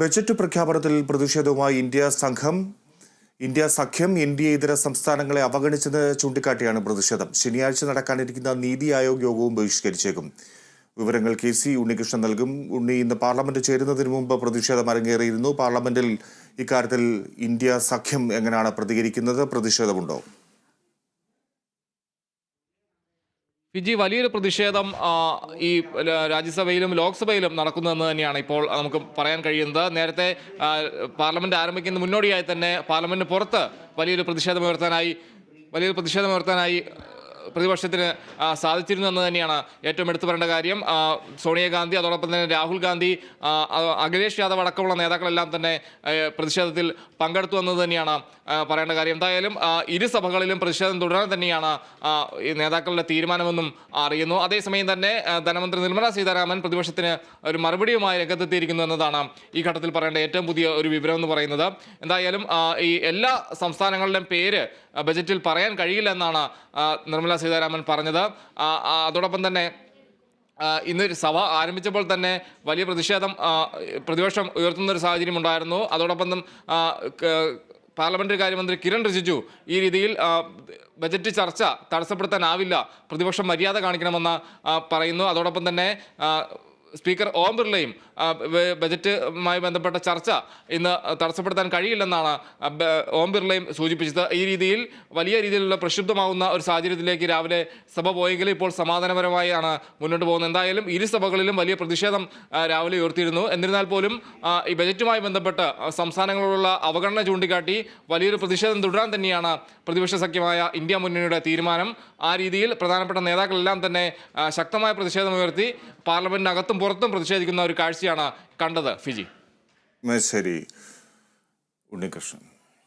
Budget പ്രഖ്യാപനത്തിൽ പ്രതിഷേധവുമായി India സംഘം India സഖ്യം ഇന്ത്യ ഇതര സംസ്ഥാനങ്ങളെ അവഗണിച്ചത് ചൂണ്ടിക്കാട്ടിയാണ് പ്രതിഷേധം. ശനിയാഴ്ച നടക്കാനിരിക്കുന്ന നീതി ആയോഗ് യോഗവും ബഹിഷ്കരിച്ചേക്കും. വിവരങ്ങൾ കെ സി ഉണ്ണികൃഷ്ണൻ നൽകും. ഉണ്ണി ഇന്ന് പാർലമെന്റ് ചേരുന്നതിന് മുമ്പ് പ്രതിഷേധം അരങ്ങേറിയിരുന്നു. പാർലമെന്റിൽ ഇക്കാര്യത്തിൽ ഇന്ത്യ സഖ്യം എങ്ങനെയാണ് പ്രതികരിക്കുന്നത്? പ്രതിഷേധമുണ്ടോ? ഫിജി വലിയൊരു പ്രതിഷേധം ഈ രാജ്യസഭയിലും ലോക്സഭയിലും നടക്കുന്നതെന്ന് തന്നെയാണ് ഇപ്പോൾ നമുക്ക് പറയാൻ കഴിയുന്നത്. നേരത്തെ പാർലമെന്റ് ആരംഭിക്കുന്ന മുന്നോടിയായി തന്നെ പാർലമെന്റിന് പുറത്ത് വലിയൊരു പ്രതിഷേധം ഉയർത്താനായി വലിയൊരു പ്രതിഷേധം ഉയർത്താനായി പ്രതിപക്ഷത്തിന് സാധിച്ചിരുന്നു എന്ന് തന്നെയാണ് ഏറ്റവും എടുത്തു പറയേണ്ട കാര്യം. സോണിയാഗാന്ധി അതോടൊപ്പം തന്നെ രാഹുൽ ഗാന്ധി അഖിലേഷ് യാദവ് അടക്കമുള്ള നേതാക്കളെല്ലാം തന്നെ പ്രതിഷേധത്തിൽ പങ്കെടുത്തു എന്നത് തന്നെയാണ് പറയേണ്ട കാര്യം. എന്തായാലും ഇരുസഭകളിലും ഇരു സഭകളിലും പ്രതിഷേധം തുടരാൻ തന്നെയാണ് ഈ നേതാക്കളുടെ തീരുമാനമെന്നും അറിയുന്നു. അതേസമയം തന്നെ ധനമന്ത്രി നിർമ്മല സീതാരാമൻ പ്രതിപക്ഷത്തിന് ഒരു മറുപടിയുമായി രംഗത്തെത്തിയിരിക്കുന്നു എന്നതാണ് ഈ ഘട്ടത്തിൽ പറയേണ്ട ഏറ്റവും പുതിയ ഒരു വിവരം എന്ന് പറയുന്നത്. എന്തായാലും ഈ എല്ലാ സംസ്ഥാനങ്ങളുടെയും പേര് ബജറ്റിൽ പറയാൻ കഴിയില്ല എന്നാണ് നിർമ്മല പറഞ്ഞത്. ആ, ആ, അതോടൊപ്പം തന്നെ ഇന്ന് സഭ ആരംഭിച്ചപ്പോൾ തന്നെ വലിയ പ്രതിഷേധം പ്രതിപക്ഷം ഉയർത്തുന്ന ഒരു സാഹചര്യം ഉണ്ടായിരുന്നു. അതോടൊപ്പം പാർലമെന്ററി കാര്യമന്ത്രി കിരൺ റിജിജു ഈ രീതിയിൽ ബജറ്റ് ചർച്ച തടസ്സപ്പെടുത്താനാവില്ല. പ്രതിപക്ഷം മര്യാദ കാണിക്കണമെന്ന് പറയുന്നു. അതോടൊപ്പം തന്നെ സ്പീക്കർ ഓം ബിർളയും ബജറ്റുമായി ബന്ധപ്പെട്ട ചർച്ച ഇന്ന് തടസ്സപ്പെടുത്താൻ കഴിയില്ലെന്നാണ് ഓം ബിർളയും സൂചിപ്പിച്ചത്. ഈ രീതിയിൽ വലിയ രീതിയിലുള്ള പ്രക്ഷുബ്ധമാവുന്ന ഒരു സാഹചര്യത്തിലേക്ക് രാവിലെ സഭ പോയെങ്കിലും ഇപ്പോൾ സമാധാനപരമായാണ് മുന്നോട്ട് പോകുന്നത്. എന്തായാലും ഇരു സഭകളിലും വലിയ പ്രതിഷേധം രാവിലെ ഉയർത്തിയിരുന്നു. എന്നിരുന്നാൽ പോലും ഈ ബജറ്റുമായി ബന്ധപ്പെട്ട് സംസ്ഥാനങ്ങളോടുള്ള അവഗണന ചൂണ്ടിക്കാട്ടി വലിയൊരു പ്രതിഷേധം തുടരാൻ തന്നെയാണ് പ്രതിപക്ഷ സഖ്യമായ ഇന്ത്യ മുന്നണിയുടെ തീരുമാനം. ആ രീതിയിൽ പ്രധാനപ്പെട്ട നേതാക്കളെല്ലാം തന്നെ ശക്തമായ പ്രതിഷേധം ഉയർത്തി പാർലമെന്റിനകത്തും പുറത്തും പ്രതിഷേധിക്കുന്ന ഒരു കാഴ്ചയാണ് കണ്ടത്. ഫിജി. ശരി ഉണ്ണികൃഷ്ണൻ.